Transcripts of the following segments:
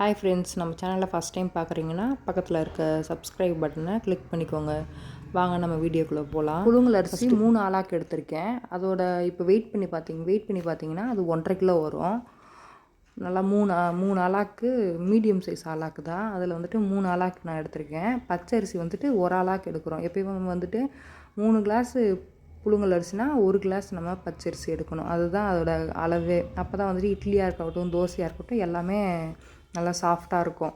Hi friends நம்ம சேனலில் first time பார்க்குறீங்கன்னா பக்கத்தில் இருக்க சப்ஸ்கிரைப் பட்டனை கிளிக் பண்ணிக்கோங்க. வாங்க நம்ம வீடியோக்குள்ளே போகலாம் புழுங்கல் அரிசி மூணு ஆளாக்கு எடுத்திருக்கேன். அதோட இப்போ வெயிட் பண்ணி பார்த்தீங்க வெயிட் பண்ணி பார்த்தீங்கன்னா அது ஒன்றரை கிலோ வரும். நல்லா மூணு மூணு ஆளாக்கு மீடியம் சைஸ் ஆளாக்கு தான். அதில் வந்துட்டு மூணு ஆளாக்கு நான் எடுத்திருக்கேன். பச்சை அரிசி வந்துட்டு ஒரு ஆளாக்கு எடுக்கிறோம். எப்பயும் வந்துட்டு மூணு கிளாஸு புழுங்கல் அரிசினா ஒரு கிளாஸ் நம்ம பச்சரிசி எடுக்கணும். அதுதான் அதோட அளவே. அப்போ தான் வந்துட்டு இட்லியாக இருக்கட்டும் தோசையாக இருக்கட்டும் எல்லாமே நல்லா சாஃப்டாக இருக்கும்.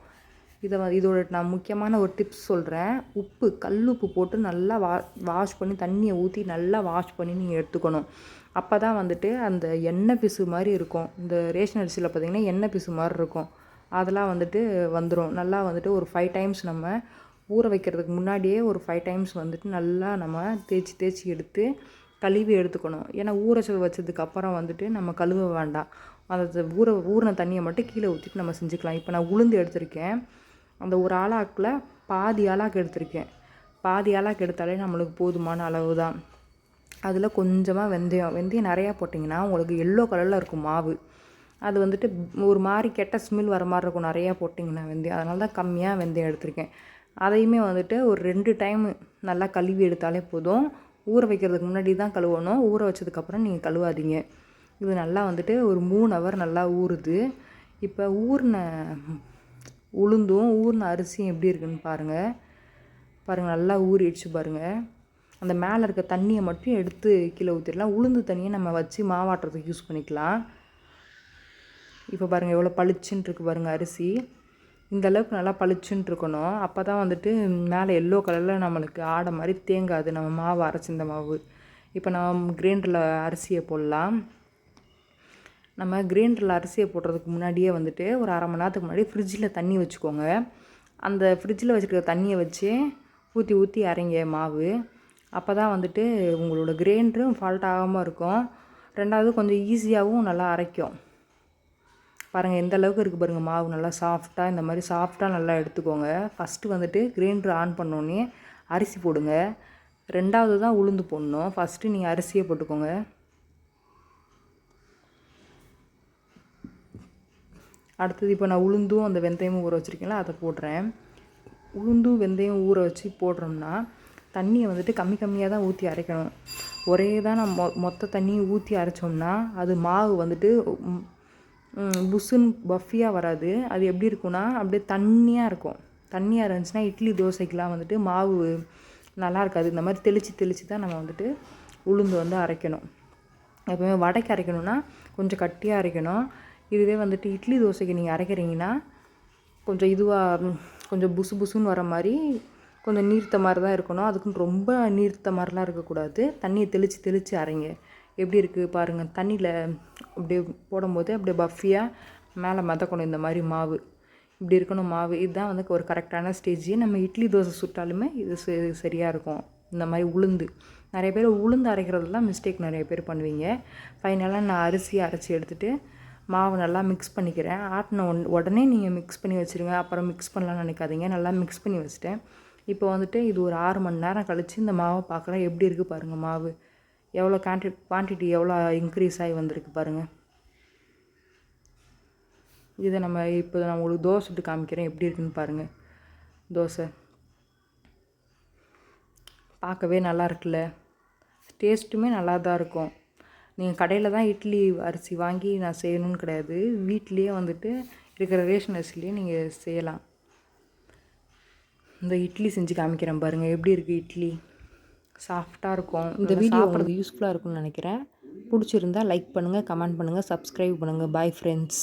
இதை இதோட நான் முக்கியமான ஒரு டிப்ஸ் சொல்கிறேன் உப்பு கல் உப்பு போட்டு நல்லா வா வாஷ் பண்ணி தண்ணியை ஊற்றி நல்லா வாஷ் பண்ணி நீங்கள் எடுத்துக்கணும். அப்போ தான் வந்துட்டு அந்த எண்ணெய் பிசு மாதிரி இருக்கும். இந்த ரேஷன் அரிசியில் பார்த்திங்கன்னா எண்ணெய் பிசு மாதிரி இருக்கும். அதெல்லாம் வந்துட்டு வந்துடும் நல்லா வந்துட்டு ஒரு ஃபைவ் டைம்ஸ் நம்ம ஊற வைக்கிறதுக்கு முன்னாடியே ஒரு ஃபைவ் டைம்ஸ் வந்துட்டு நல்லா நம்ம தேய்ச்சி தேய்ச்சி எடுத்து கழுவி எடுத்துக்கணும். ஏன்னா ஊற வச்சதுக்கப்புறம் வச்சதுக்கு அப்புறம் வந்துட்டு நம்ம கழுவ வேண்டாம். அதை ஊற ஊறின தண்ணியை மட்டும் கீழே ஊற்றிட்டு நம்ம செஞ்சுக்கலாம். இப்போ நான் உளுந்து எடுத்திருக்கேன். அந்த ஒரு ஆளாக்கில் பாதி ஆளாக்கு எடுத்திருக்கேன். பாதி ஆளாக்கு எடுத்தாலே நம்மளுக்கு போதுமான அளவு தான் அதில் கொஞ்சமாக வெந்தயம். வெந்தயம் நிறையா போட்டிங்கன்னா உங்களுக்கு எல்லோ கலரில் இருக்கும் மாவு. அது வந்துட்டு ஒரு மாதிரி கெட்ட ஸ்மெல் வர மாதிரி இருக்கும். நிறையா போட்டிங்கன்னா வெந்தயம். அதனால தான் கம்மியாக வெந்தயம் எடுத்திருக்கேன். அதையுமே வந்துட்டு ஒரு ரெண்டு டைம் நல்லா கழுவி எடுத்தாலே போதும். ஊற வைக்கிறதுக்கு முன்னாடி தான் கழுவணும். ஊற வச்சதுக்கப்புறம் நீங்கள் கழுவாதீங்க. இது நல்லா வந்துட்டு ஒரு மூணு ஹவர் நல்லா ஊறுது. இப்போ ஊறின உளுந்தும் ஊறின அரிசியும் எப்படி இருக்குன்னு பாருங்கள் பாருங்கள் நல்லா ஊறிடுச்சு பாருங்கள் அந்த மேலே இருக்க தண்ணியை மட்டும் எடுத்து கீழே ஊற்றிடலாம் உளுந்து தண்ணியை நம்ம வச்சு மாவாட்டுறதுக்கு யூஸ் பண்ணிக்கலாம். இப்போ பாருங்கள் எவ்வளோ பளிச்சுன்னு இருக்குது பாருங்கள் அரிசி. இந்த அளவுக்கு நல்லா பளிச்சுன்னு இருக்கணும். அப்போ தான் வந்துட்டு மேலே எல்லோ கலரில் நம்மளுக்கு ஆடை மாதிரி தேங்காது. நம்ம மாவு அரைச்சிருந்த மாவு. இப்போ நம்ம கிரைண்டரில் அரிசியை போடலாம். நம்ம கிரைண்டரில் அரிசியை போடுறதுக்கு முன்னாடியே வந்துட்டு ஒரு அரை மணி நேரத்துக்கு முன்னாடி ஃப்ரிட்ஜில் தண்ணி வச்சுக்கோங்க. அந்த ஃப்ரிட்ஜில் வச்சுருக்க தண்ணியை வச்சு ஊற்றி ஊற்றி அரைங்க மாவு. அப்போ தான் வந்துட்டு உங்களோட கிரைண்டரும் ஃபால்ட் ஆகாமல் இருக்கும். ரெண்டாவது கொஞ்சம் ஈஸியாகவும் நல்லா அரைக்கும். பாருங்கள் எந்த அளவுக்கு இருக்குது பாருங்கள் மாவு நல்லா சாஃப்டாக இந்த மாதிரி சாஃப்டாக நல்லா எடுத்துக்கோங்க. ஃபஸ்ட்டு வந்துட்டு கிரைண்டர் ஆன் பண்ணோன்னே அரிசி போடுங்க. ரெண்டாவது தான் உளுந்து போடணும். ஃபஸ்ட்டு நீங்கள் அரிசியை போட்டுக்கோங்க. அடுத்தது இப்போ நான் உளுந்தும் அந்த வெந்தயமும் ஊற வச்சுருக்கேன்ல அதை போடுறேன். உளுந்தும் வெந்தயம் ஊற வச்சு போடுறோம்னா தண்ணியை வந்துட்டு கம்மி கம்மியாக தான் ஊற்றி அரைக்கணும். ஒரே தான் நம்ம மொ மொத்த தண்ணியும் ஊற்றி அரைச்சோம்னா அது மாவு வந்துட்டு புஸ்ஸுன்னு பஃபியாக வராது. அது எப்படி இருக்கும்னா அப்படியே தண்ணியாக இருக்கும். தண்ணியாக இருந்துச்சுன்னா இட்லி தோசைக்கெலாம் வந்துட்டு மாவு நல்லா இருக்காது. இந்த மாதிரி தெளித்து தெளித்து தான் நம்ம வந்துட்டு உளுந்து வந்து அரைக்கணும். எப்போவுமே வடைக்கு அரைக்கணும்னா கொஞ்சம் கட்டியாக அரைக்கணும். இதுவே வந்துட்டு இட்லி தோசைக்கு நீங்கள் அரைக்கிறீங்கன்னா கொஞ்சம் இதுவாக கொஞ்சம் புசு புசுன்னு வர மாதிரி கொஞ்சம் நீர்த்த மாதிரி தான் இருக்கணும். அதுக்குன்னு ரொம்ப நீர்த்த மாதிரிலாம் இருக்கக்கூடாது. தண்ணியை தெளித்து தெளித்து அரைங்க. எப்படி இருக்குது பாருங்கள் தண்ணியில் அப்படியே போடும்போது அப்படியே பஃபியாக மேலே மிதக்கணும் இந்த மாதிரி மாவு. இப்படி இருக்கணும் மாவு. இதுதான் வந்து ஒரு கரெக்டான ஸ்டேஜ். நம்ம இட்லி தோசை சுட்டாலுமே இது சரியாக இருக்கும். இந்த மாதிரி உளுந்து. நிறைய பேர் உளுந்து அரைக்கிறதுல தான் மிஸ்டேக் நிறைய பேர் பண்ணுவீங்க. ஃபைனலாக நான் அரிசி அரைச்சி எடுத்துகிட்டு மாவு நல்லா மிக்ஸ் பண்ணிக்கிறேன். ஆட்டின உடனே உடனே நீங்கள் மிக்ஸ் பண்ணி வச்சுருங்க. அப்புறம் மிக்ஸ் பண்ணலாம்னு நினைக்காதீங்க. நல்லா மிக்ஸ் பண்ணி வச்சுட்டேன். இப்போ வந்துட்டு இது ஒரு ஆறு மணி நேரம் கழித்து இந்த மாவை பார்க்குறேன். எப்படி இருக்குது பாருங்கள் மாவு. எவ்வளோ குவான்டி குவான்டிட்டி எவ்வளோ இன்க்ரீஸ் ஆகி வந்திருக்கு பாருங்கள் இதை நம்ம இப்போ நான் உங்களுக்கு தோசை சுட்டு காமிக்கிறேன். எப்படி இருக்குன்னு பாருங்கள் தோசை. பார்க்கவே நல்லா இருக்குல்ல. டேஸ்ட்டுமே நல்லா தான் இருக்கும். நீங்கள் கடையில் தான் இட்லி அரிசி வாங்கி நான் செய்யணும்னு கிடையாது. வீட்லேயே வந்துட்டு இருக்கிற ரேஷன் அரிசிலேயே நீங்கள் செய்யலாம். இந்த இட்லி செஞ்சு காமிக்கிறேன் பாருங்கள் எப்படி இருக்குது இட்லி? சாஃப்டாக இருக்கும். இந்த வீடியோ உங்களுக்கு யூஸ்ஃபுல்லாக இருக்கும்னு நினைக்கிறேன். பிடிச்சிருந்தா லைக் பண்ணுங்கள் கமெண்ட் பண்ணுங்கள் சப்ஸ்கிரைப் பண்ணுங்கள் பாய் ஃப்ரெண்ட்ஸ்